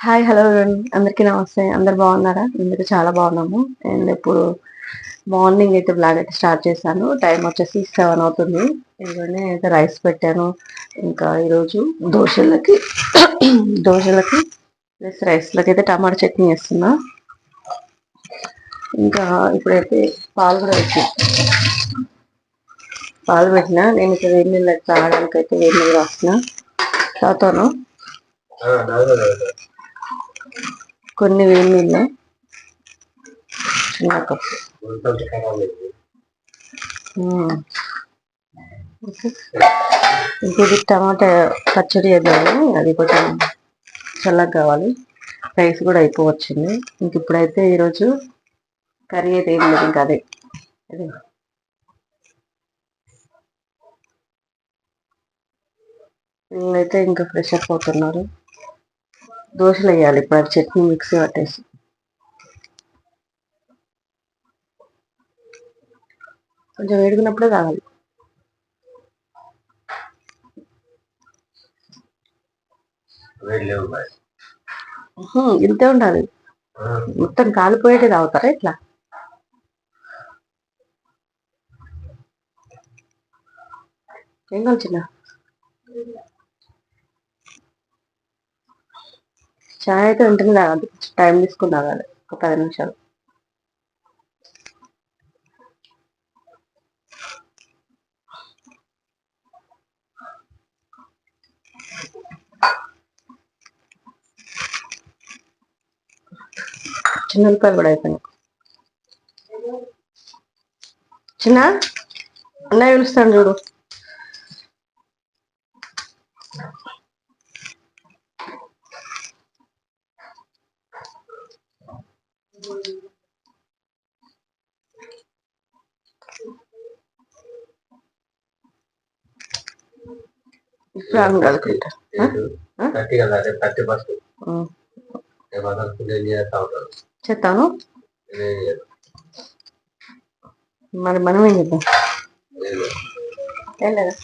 Hi hello అందరికీ నమస్తే. అందరు బాగున్నారా? ఎందుకు చాలా బాగున్నాము. అండ్ ఇప్పుడు మార్నింగ్ అయితే బ్లాగ్ అయితే స్టార్ట్ చేశాను. టైం వచ్చేసి సెవెన్ అవుతుంది. ఎందుకంటే అయితే రైస్ పెట్టాను. ఇంకా ఈరోజు దోశలకి దోశలకి ప్లస్ రైస్లకి అయితే టమాటా చట్నీ వేస్తున్నా ఇంకా ఇప్పుడైతే పాలు కూడా వచ్చి పాలు పెట్టిన. నేను ఇక్కడ వేడి నీళ్ళు తాగడానికి అయితే వేడి నీళ్ళు రాస్తున్నా. తాతాను కొన్ని వేడి నీళ్ళు చిన్న కప్పు. ఉమ్. టమాటా పచ్చడి వేద్దాము అది కొంచెం చల్లగా కావాలి. రైస్ కూడా అయిపోవచ్చింది. ఇంక ఇప్పుడైతే ఈరోజు కర్రీ అయితే ఏం లేదు ఇంకా అదే. అదే. వీళ్ళైతే ఇంకా ఫ్రెష్ అప్ అవుతున్నారు. దోశలు వేయాలి ఇప్పుడు అది చట్నీ మిక్సీ పట్టేసి. కొంచెం వేడుకున్నప్పుడే తాగాలి. ఇంతే ఉండాలి. మొత్తం కాలిపోయేటి తాగుతారా ఇట్లా? ఏం కావాలి చాయ్ అయితే ఉంటుంది తాగాలి టైం తీసుకుని తాగాలి ఒక పది నిమిషాలు. చిన్న ఉల్లిపాయలు కూడా అయిపోయినాయి. చిన్న? అన్నయ్య పిలుస్తాను చూడు ఇప్పుడు ఆమె కలుపుకుంటా థర్టీ కదా రేపు థర్టీ ఫస్ట్ ఉం. రేపు అందరు ఫుడ్ ఏం చేస్తా ఉంటారు చేస్తాను? నేనేం చేయను. మరి మనం ఏం చేద్దాం? లేదు. ఏం లేదా?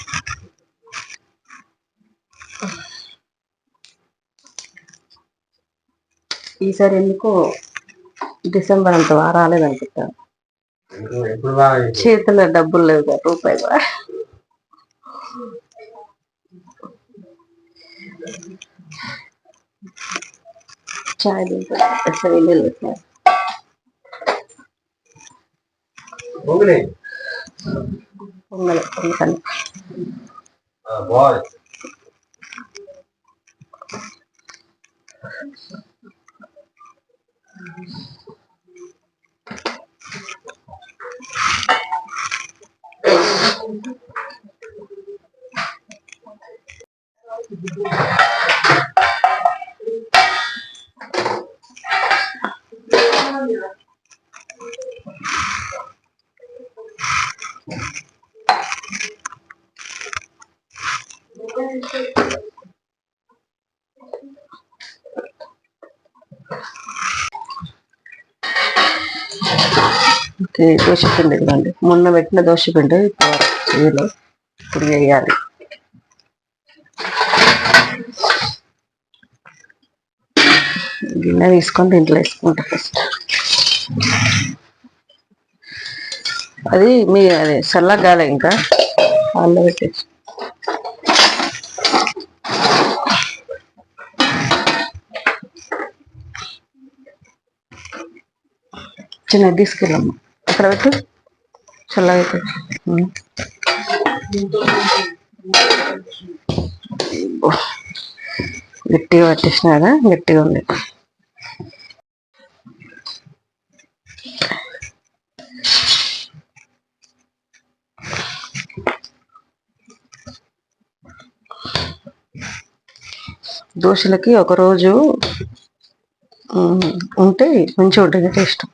ఈసారి ఎందుకో డిసెంబర్ అంత బాగా రాలేదనుకుంటాను ఎందుకు ఎప్పుడు బాగా చేసింది? చేతిలో డబ్బులు లేవు కదా రూపాయి కూడా చాయ్ తింటా అసలు ఇల్లు పెట్టినారు పొంగులే. పొంగల్ పొంగల్ ఆ, Yeah. ఓకే దోశ ఇదిగోండి మొన్న పెట్టిన దోశ పిండి ఇప్పుడు వేయాలి. గిన్నె తీసుకొని దీంట్లో వేసుకుంటా ఫస్ట్ అది మీ అది చల్లగా కాలే ఇంకా. అల్ల పెట్టేసి. చిన్నది తీసుకెళ్ళమ్మా. అక్కడ పెట్టి. చల్లగా పెట్టు గట్టిగా పట్టేసిన కదా గట్టిగా ఉంది. దోశలకి ఒక రోజు ఉంటే మంచిగా ఉంటుంది టేస్ట్.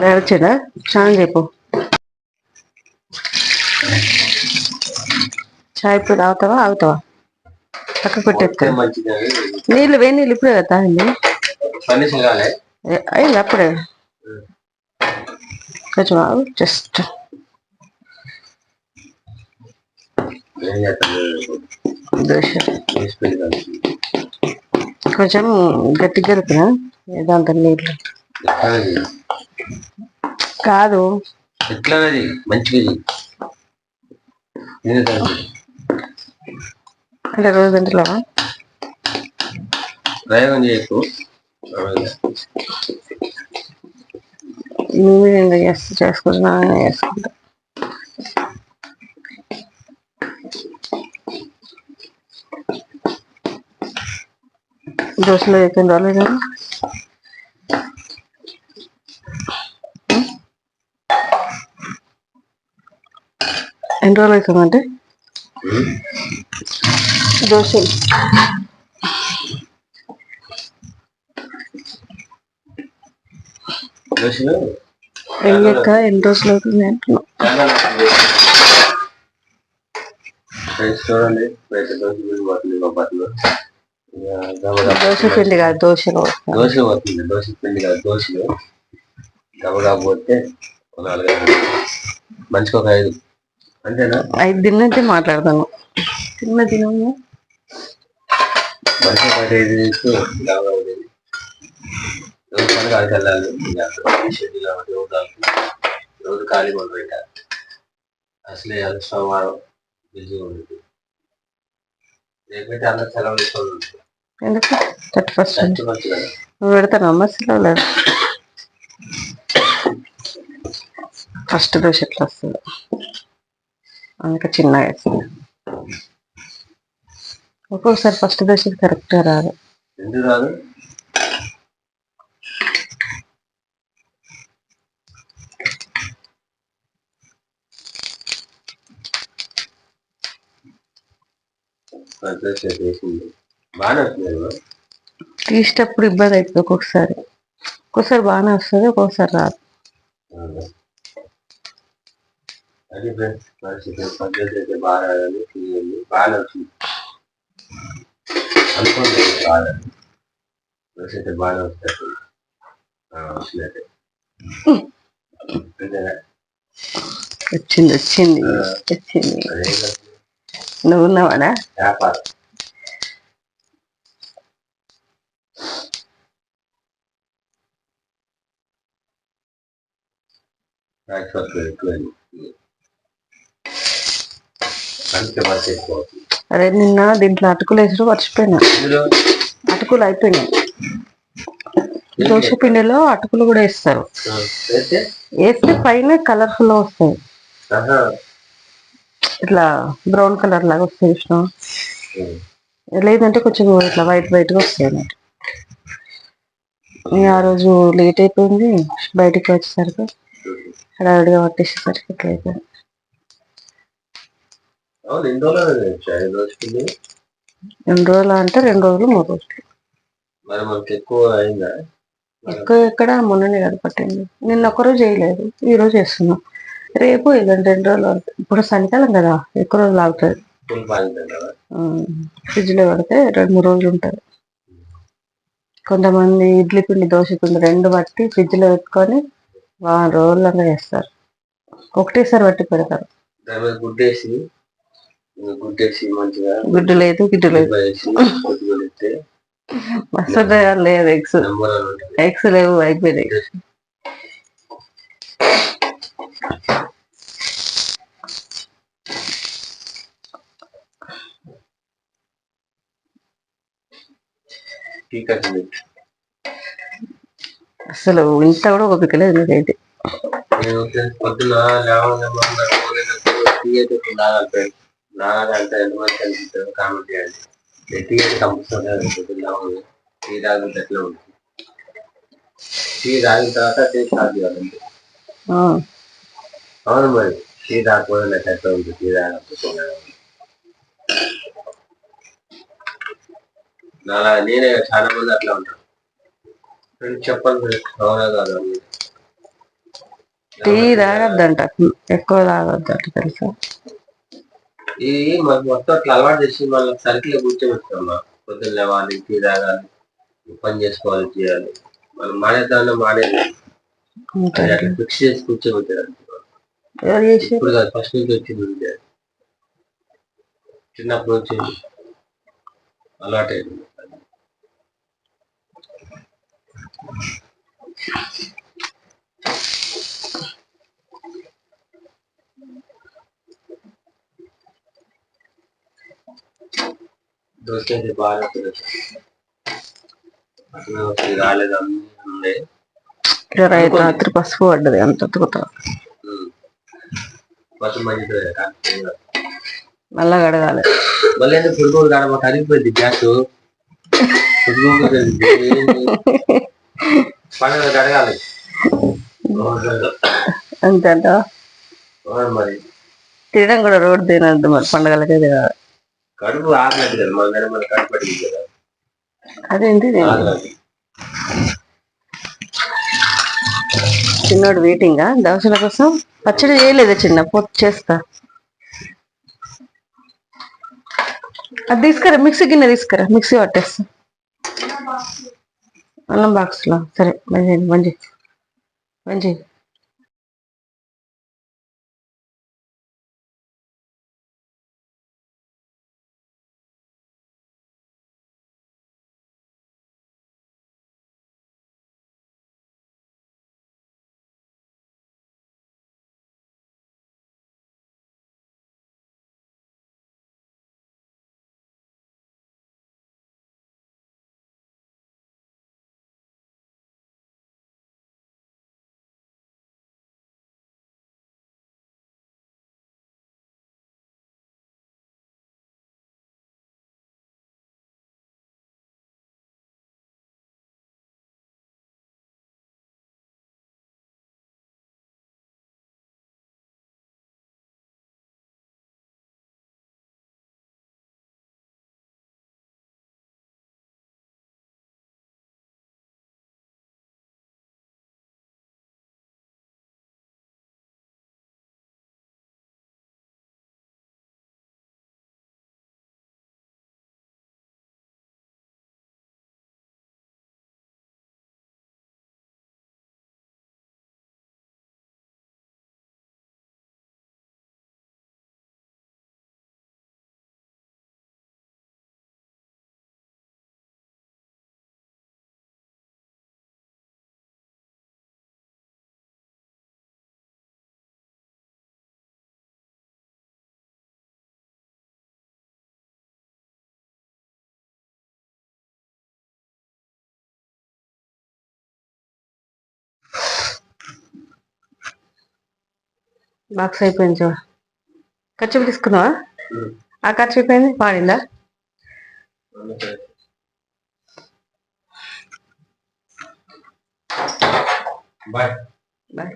వచ్చిందా స్నానం చెప్పు. చాయ్ ఇప్పుడు తాగుతావా? ఆగుతావా? పక్క పెట్టేస్తా నీళ్ళు వేడి నీళ్ళు ఇప్పుడే కదా తాగింది అయింది అప్పుడే. కొంచెం ఆగు జస్ట్ దోశ. కొంచెం గట్టిగా దాంతో నీళ్ళు? కాదు. ఎట్లానది? మంచిది. అంటే రోజు ఇంట్లో ప్రయోగం చేయకు. నేను చేస్తా చేసుకుంటున్నా చేసుకుంటా దోశలు అయిపోయింది రాలేదు ఎన్ని రోజులు అవుతుందంటే దోశలు వెయ్యక ఎన్ని రోజులు అవుతుంది అంటున్నా. చూడండి దోశ పిండి కాదు దోశలు. దోశ పోతుంది దోశ పిండి కాదు దోశలు. గబగబా పోతే నాలుగైదు మంచిగా ఒక ఐదు. అంతేనా? ఐదు తిన్నట్టే మాట్లాడతాను. తిన్న తినము. మంచిగా ఐదు గబగబా. రోజు పని కాడికి వెళ్ళాలి. ఇక అక్కడ షెడ్యూల్ కాబట్టి రోజు ఖాళీ మొదలు పెట్టాలి అసలే సోమవారం బిజీగా ఉంటుంది రేపైతే అందరు సెలవు తీసుకోవాలి ఎందుకు? థర్టీ ఫస్ట్ నువ్వు పెడతాను అమ్మస్లో లేదు. ఫస్ట్ దోశ ఎట్లా వస్తుంది? అందుకే చిన్నగా వేస్తుంది ఒక్కొక్కసారి ఫస్ట్ దోశ కరెక్ట్గా రాదు. ఎందుకు రాదు? సంతోషం చేసింది బాగానే వస్తుంది కదా. తీసేటప్పుడు ఇబ్బంది అవుతుంది ఒక్కొక్కసారి ఒక్కొక్కసారి బాగానే వస్తుంది ఒక్కొక్కసారి రాదు అది ఫ్రెండ్స్ పరిస్థితి పద్ధతి అయితే బాగా రాదని తీయండి బాగానే వచ్చింది అనుకోండి బాగా పరిస్థితి అయితే బాగానే వస్తుంది వచ్చినట్టే అంతేనా? వచ్చింది వచ్చింది వచ్చింది అదే కదా. నువ్వు ఉన్నావానా అదే నిన్న దీంట్లో అటుకులు వేసుడు మర్చిపోయినా. అటుకులు అయిపోయినాయి. దోశ పిండిలో అటుకులు కూడా వేస్తారు. వేస్తే? పైన కలర్ఫుల్ వస్తాయి. ఇట్లా బ్రౌన్ కలర్ లాగా వస్తాయి కృష్ణ ఉం. లేదంటే కొంచెం ఇట్లా వైట్ వైట్గా వస్తాయి అన్నట్టు ఆ రోజు లేట్ అయిపోయింది బయటికి వచ్చేసరికి హడావిడిగా పట్టేసేసరికి ఇట్లా అయిపోయింది. రెండు రోజులు అంటే రెండు రోజులు మూడు రోజులు. ఎక్కువ ఎక్కడ? మొన్ననే కదా పట్టింది. నిన్న ఒక రోజు చేయలేదు ఈ రోజు చేస్తున్నాం. రేపు ఇలాంటి రెండు రోజులు వరకు ఇప్పుడు చలికాలం కదా ఎక్కువ రోజులు ఆగుతుంది. ఫ్రిడ్జ్లో పెడితే రెండు మూడు రోజులు ఉంటుంది. కొంతమంది ఇడ్లీ పిండి దోశ పిండి రెండు బట్టి ఫ్రిడ్జ్లో పెట్టుకొని వారం రోజులంగా చేస్తారు. ఒకటేసారి బట్టి పెడతారు. గుడ్డేసి గుడ్డేసి మంచిగా గుడ్డు లేదు గిడ్డు లేదు. మస్తు లేదు ఎగ్స్. ఎగ్స్ లేవు అయిపోయినాయి. అసలు ఇంత కూడా ఓపిక లేదు ఫ్రెండ్స్ పొద్దున టీ తాగితే ఎట్లా ఉంటుంది? టీ తాగిన తర్వాత టీ స్టార్ట్ చేయాలండి ఆ, అవును మరి. టీ తాగకపోతే ఎట్లా ఉంటుంది? టీ తాగకపోతే అలా నేనే చాలా మంది అట్లా ఉంటాను చెప్పండి అవునా కాదా. టీ తాగొద్దంట. ఎక్కువ తాగొద్దంట తెలుసా? ఈ మనకు మొత్తం అట్లా అలవాటు చేసి మళ్ళీ సర్కిల్ కూర్చోబెట్టుకున్నా పొద్దున్న లేవాలి టీ తాగాలి పని చేసుకోవాలి చేయాలి మనం మానేద్దామన్నా మానేది. ఫిక్స్ చేసి కూర్చోబెట్టారు ఇప్పుడు కాదు ఫస్ట్ నుంచి వచ్చింది. చిన్నప్పటి నుంచి అలవాటు దోసకాయ బాగా రాలేదు ఉండే. రైతు రాత్రి పసుపు పడ్డది అంత మళ్ళా కడగాలి. మళ్ళీ ఎందుకు పుడుకోడు కాడ మాకు అరిగిపోయింది గ్యాస్? పుడుకోదు పండుగ అంతేంట? మరి. తినడం కూడా రోడ్డు తినద్దు మరి పండగలకే తినాలి. కడుపు ఆగలేదు కదా మన దగ్గర మన కడుపు కదా. అదేంటి ఆగలేదు చిన్నోడు వెయిటింగా దోశల కోసం? పచ్చడి చేయలేదా చిన్న పొత్తు చేస్తా. అది తీసుకురా మిక్సీ గిన్నె తీసుకురా మిక్సీ పట్టేస్తా. అన్నం బాక్స్లో సరే మంచి మంచి మంచి బాక్స్ అయిపోయింది చూడ. ఖర్చు తీసుకున్నావా. ఆ ఖర్చు అయిపోయింది? వాడిందా? బాయ్. బాయ్.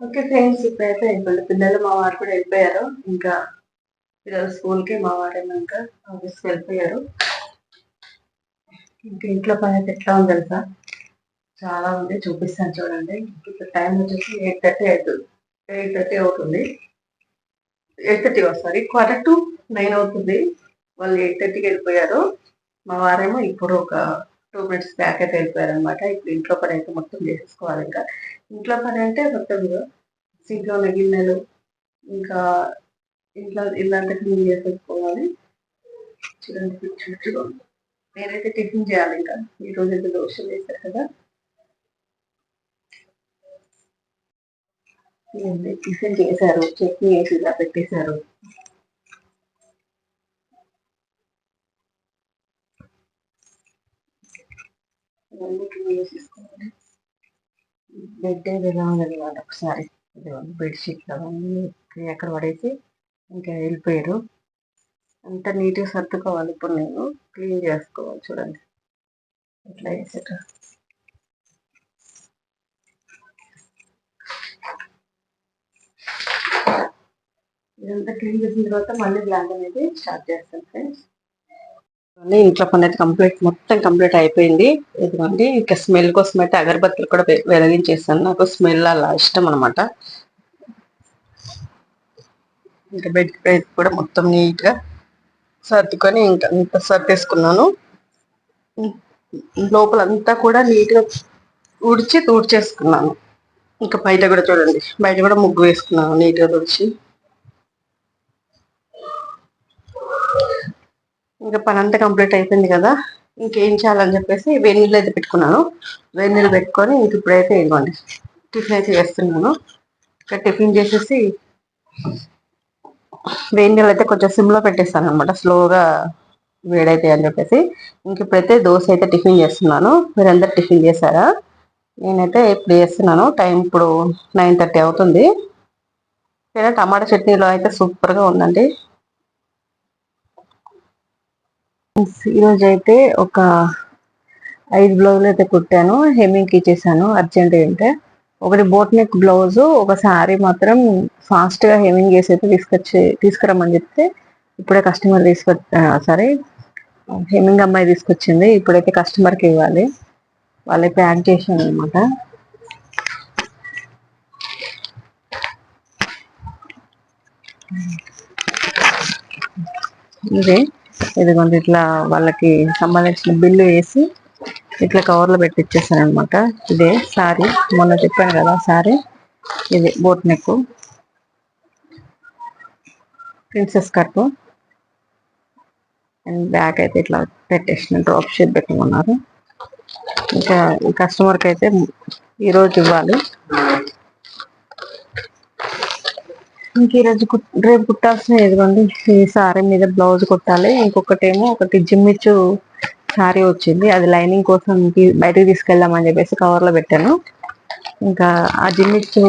ఓకే ఫ్రెండ్స్ ఇప్పుడైతే అయిపోయింది పిల్లలు మా వారు కూడా వెళ్ళిపోయారు. ఇంకా పిల్లలు స్కూల్కి మా వారు ఏమన్నా ఆఫీస్కి వెళ్ళిపోయారు. ఇంకా ఇంట్లో పని అయితే ఎట్లా ఉంది తెలుసా? చాలా ఉంది చూపిస్తాను చూడండి. ఇప్పుడు టైం వచ్చేసి ఎయిట్ థర్టీ అవుతుంది ఎయిట్ థర్టీ అవుతుంది. Eight thirty sorry quarter to nine అవుతుంది. వాళ్ళు ఎయిట్ థర్టీకి వెళ్ళిపోయారు. మా వారేమో ఇప్పుడు ఒక టూ మినిట్స్ బ్యాక్ అయితే వెళ్ళిపోయారనమాట. ఇప్పుడు ఇంట్లో పని అయితే మొత్తం చేసేసుకోవాలి ఇంకా. ఇంట్లో పని అంటే మొత్తం సీట్లో ఉన్న గిన్నెలు ఇంకా ఇంట్లో ఇల్లంతా క్లీన్ చేసేసుకోవాలి. చూడండి చూడండి నేనైతే టిఫిన్ చేయాలి ఇంకా. ఈరోజు రోజు అయితే దోశలు వేశారు కదా. టిఫిన్ చేశారు చట్నీ వేసి ఇలా పెట్టేశారు. ఇవన్నీ క్లీన్ బెడ్ ఏది ఎలా ఉన్నది ఒకసారి బెడ్షీట్లు అవన్నీ ఎక్కడ పడేసి ఇంకా వెళ్ళిపోయారు. అంత నీట్గా సర్దుకోవాలి ఇప్పుడు నేను క్లీన్ చేసుకోవాలి చూడండి. ఇట్లా వేసేట ఇదంతా క్లీన్ చేసిన తర్వాత మళ్ళీ బ్లాగ్ అనేది స్టార్ట్ చేస్తాను ఫ్రెండ్స్ ఇంట్లో పని అయితే కంప్లీట్ మొత్తం కంప్లీట్ అయిపోయింది. ఇదిగోండి ఇంకా స్మెల్ కోసం అయితే అగరబత్తులు కూడా వెలిగించేసాను. నాకు స్మెల్ అలా ఇష్టం అనమాట ఇంకా బెడ్ బెడ్ కూడా మొత్తం నీట్గా సర్దుకొని ఇంకా అంత సర్దేసుకున్నాను. లోపల అంతా కూడా నీట్గా ఉడిచి తూడ్చేసుకున్నాను. ఇంకా బయట కూడా చూడండి బయట కూడా ముగ్గు వేసుకున్నాను నీట్గా తుడిచి. ఇంకా పని అంతా కంప్లీట్ అయిపోయింది కదా ఇంకేం చేయాలని చెప్పేసి వేడి నీళ్ళు అయితే పెట్టుకున్నాను. వేడి నీళ్ళు పెట్టుకొని ఇంక ఇప్పుడైతే ఇవ్వండి టిఫిన్ అయితే చేస్తున్నాను. ఇంకా టిఫిన్ చేసేసి వేడి నీళ్ళు అయితే కొంచెం సిమ్లో పెట్టేస్తాను అనమాట స్లోగా వేడైతాయి అని చెప్పేసి. ఇంక ఇప్పుడైతే దోశ అయితే టిఫిన్ చేస్తున్నాను. మీరందరు టిఫిన్ చేశారా? నేనైతే ఇప్పుడు చేస్తున్నాను. టైం ఇప్పుడు నైన్ థర్టీ అవుతుంది. కానీ టమాటా చట్నీలో అయితే సూపర్గా ఉందండి. ఈరోజు అయితే ఒక ఐదు బ్లౌజులు అయితే కుట్టాను. హెమ్మింగ్కి ఇచ్చేసాను. అర్జెంట్ అంటే ఒకటి బోట్ నెక్ బ్లౌజ్ ఒక శారీ మాత్రం ఫాస్ట్గా హెమ్మింగ్ చేసి అయితే తీసుకొచ్చి తీసుకురమ్మని చెప్తే ఇప్పుడే కస్టమర్ తీసుకొ సారీ హెమ్మింగ్ అమ్మాయి తీసుకొచ్చింది. ఇప్పుడైతే కస్టమర్కి ఇవ్వాలి. వాళ్ళే ప్యాక్ చేశాను అనమాట ఇదే. ఇదిగోండి ఇట్లా వాళ్ళకి సంబంధించిన బిల్లు వేసి ఇట్లా కవర్లో పెట్టి ఇచ్చేసాను అనమాట ఇదే సారీ మొన్న చెప్పాను కదా సారీ ఇది boat neck princess cut and back అయితే ఇట్లా పెట్టేసిన డ్రాప్ షేప్ పెట్టమన్నారు. ఇంకా ఈ కస్టమర్కి అయితే ఈరోజు ఇవ్వాలి. ఇంక ఈరోజు రేపు కుట్టాల్సిన ఇదిగోండి ఈ సారీ మీద బ్లౌజ్ కుట్టాలి. ఇంకొకటేమో ఒకటి జిమ్మిచ్చు సారీ వచ్చింది. అది లైనింగ్ కోసం బయటకు తీసుకెళ్దామని చెప్పేసి కవర్లో పెట్టాను. ఇంకా ఆ జిమ్మిచ్చు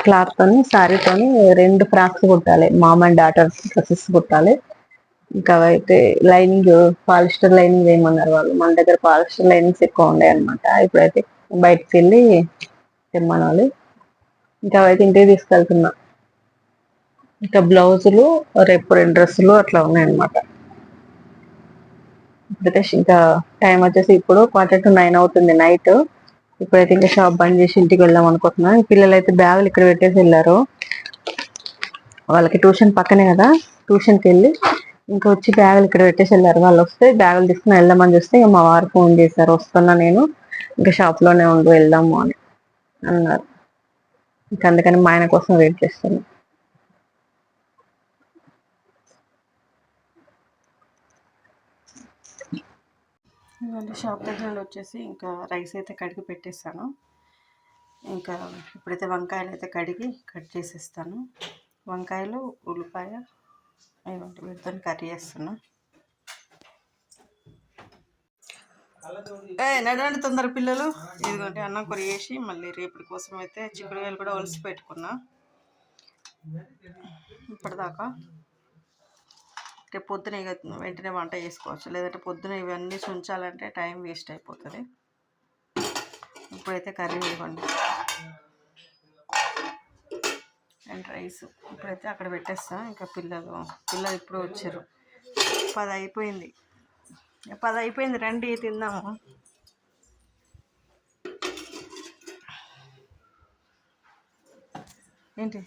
క్లాత్తోని తోని రెండు ఫ్రాక్స్ కుట్టాలి. మామ్ అండ్ డాటర్ డ్రెస్సెస్ కుట్టాలి. ఇంకా అయితే లైనింగ్ పాలిస్టర్ లైనింగ్ వేయమన్నారు వాళ్ళు. మన దగ్గర పాలిస్టర్ లైనింగ్స్ ఎక్కువ ఉన్నాయి అనమాట ఇప్పుడైతే బయటకు వెళ్ళి తెమ్మనాలి. ఇంకా అవైతే ఇంటికి తీసుకెళ్తున్నా. ఇంకా బ్లౌజులు రేపు రెండు డ్రెస్సులు అట్లా ఉన్నాయన్నమాట. ఇప్పుడైతే ఇంకా టైం వచ్చేసి ఇప్పుడు క్వార్టర్ టు నైన్ అవుతుంది నైట్. ఇప్పుడైతే ఇంకా షాప్ బంద్ చేసి ఇంటికి వెళ్దాం అనుకుంటున్నాను పిల్లలు అయితే బ్యాగులు ఇక్కడ పెట్టేసి వెళ్ళారు. వాళ్ళకి ట్యూషన్ పక్కనే కదా ట్యూషన్కి వెళ్ళి ఇంకా వచ్చి బ్యాగులు ఇక్కడ పెట్టేసి వెళ్ళారు. వాళ్ళు వస్తే బ్యాగులు తీసుకుని వెళ్దామని చూస్తే ఇంకా మా వారు ఫోన్ చేశారు. వస్తున్నా నేను ఇంకా షాప్లోనే ఉండు వెళ్దాము అని అన్నారు. ఇంకా అందుకని మా ఆయన కోసం వెయిట్ చేస్తున్నాను మళ్ళీ షాప్ దగ్గర వచ్చేసి ఇంకా రైస్ అయితే కడిగి పెట్టేస్తాను. ఇంకా ఇప్పుడైతే వంకాయలు అయితే కడిగి కట్ చేసేస్తాను. వంకాయలు ఉల్లిపాయ ఇవ్వండి వీటితో కర్రీ చేస్తున్నా. ఏ నడవండి తొందర పిల్లలు. ఇదిగోండి అన్నం కూర చేసి మళ్ళీ రేపటి కోసం అయితే చిక్కుడుకాయలు కూడా ఒలిసి పెట్టుకున్నా. ఇప్పటిదాకా రేపు పొద్దున ఇక వెంటనే వంట చేసుకోవచ్చు. లేదంటే పొద్దున ఇవన్నీ ఉంచాలంటే టైం వేస్ట్ అయిపోతుంది. ఇప్పుడైతే కర్రీ ఇవ్వండి. అండ్ రైస్ ఇప్పుడైతే అక్కడ పెట్టేస్తాం. ఇంకా పిల్లలు పిల్లలు ఇప్పుడు వచ్చారు. పది అయిపోయింది. పది అయిపోయింది. రండి తిందాము. ఏంటి?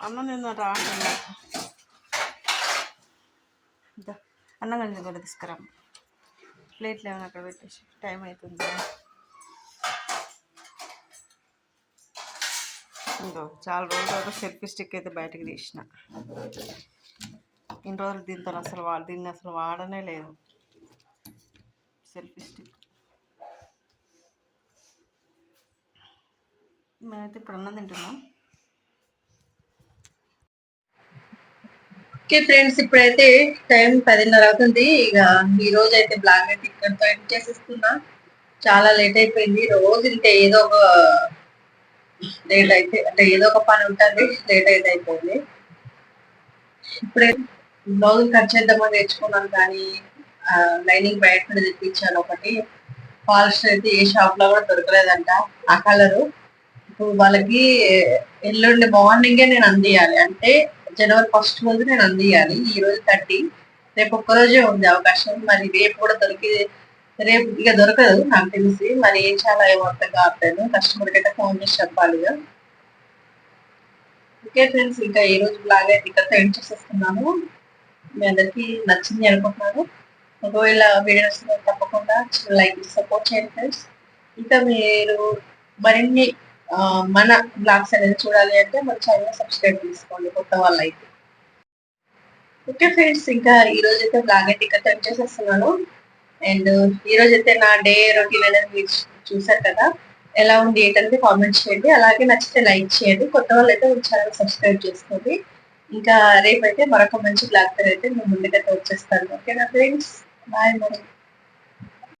అన్నం తిందా అంటున్నా ఇదా, అన్నం కలిసి కూడా తీసుకురా ప్లేట్లు ఏమైనా అక్కడ పెట్టేసి టైం అవుతుంది ఇంకో చాలా రోజుల తర్వాత సెల్ఫీ స్టిక్ అయితే బయటకు తీసిన ఇన్ని రోజులు దీంతో అసలు వా దీన్ని అసలు వాడనే లేదు సెల్ఫీ స్టిక్ మేమైతే ఇప్పుడు అన్నం తింటున్నాం ఓకే ఫ్రెండ్స్ ఇప్పుడైతే టైం పదిన్నర అవుతుంది. ఇక ఈ రోజు అయితే బ్లాగ్ అయితే ఇక్కడితో ఎండ్ చేసేస్తున్నా. చాలా లేట్ అయిపోయింది. రోజు ఇంటే ఏదో ఒక లేట్ అయితే అంటే ఏదో ఒక పని ఉంటుంది లేట్ అయితే అయిపోయింది. ఇప్పుడే బ్లౌజ్ కట్ చేద్దామని నేర్చుకున్నాను కానీ లైనింగ్ బయట నుండి తెప్పించాను ఒకటి. పాలిస్టర్ అయితే ఏ షాప్లో కూడా దొరకలేదంట ఆ కలరు ఇప్పుడు వాళ్ళకి ఎల్లుండి మార్నింగే నేను అందియాలి అంటే జనవరి ఫస్ట్ రోజు నేను అందియాలి ఈ రోజు థర్టీ రేపు ఒక్క రోజే ఉంది అవకాశం. మరి రేపు కూడా దొరికి రేపు ఇక దొరకదు నాకు తెలిసి. మరి ఏం చాలా ఏమో అర్థం కావట్లేదు. కస్టమర్ అయితే ఫోన్ చేసి చెప్పాలి ఓకే ఫ్రెండ్స్ ఇంకా ఈ రోజు బ్లాగ్ అయితే ఇక్కడ ఎండ్ చేసేస్తున్నాను. మీ అందరికి నచ్చింది అనుకుంటున్నాను. ఒకవేళ వీడియో నచ్చితే తప్పకుండా లైక్ సపోర్ట్ చేయండి ఫ్రెండ్స్ ఇంకా మీరు మరిన్ని మన బ్లాగ్స్ అనేది చూడాలి అంటే మన ఛానల్ సబ్స్క్రైబ్ చేసుకోండి కొత్త వాళ్ళు అయితే ఓకే ఫ్రెండ్స్ ఇంకా ఈ రోజు అయితే బ్లాగ్ అయితే ఇక్కడ చేసేస్తున్నాను. అండ్ ఈ రోజు అయితే నా డే రొటీన్ అనేది మీరు చూసారు కదా. ఎలా ఉంది ఏంటంటే కామెంట్ చేయండి. అలాగే నచ్చితే లైక్ చేయండి. కొత్త వాళ్ళు అయితే మన ఛానల్ సబ్స్క్రైబ్ చేసుకోండి. ఇంకా రేపు అయితే మరొక మంచి బ్లాగ్ అయితే మేము ముందుకైతే వచ్చేస్తాను. ఓకేనా ఫ్రెండ్స్? బాయ్ మరి.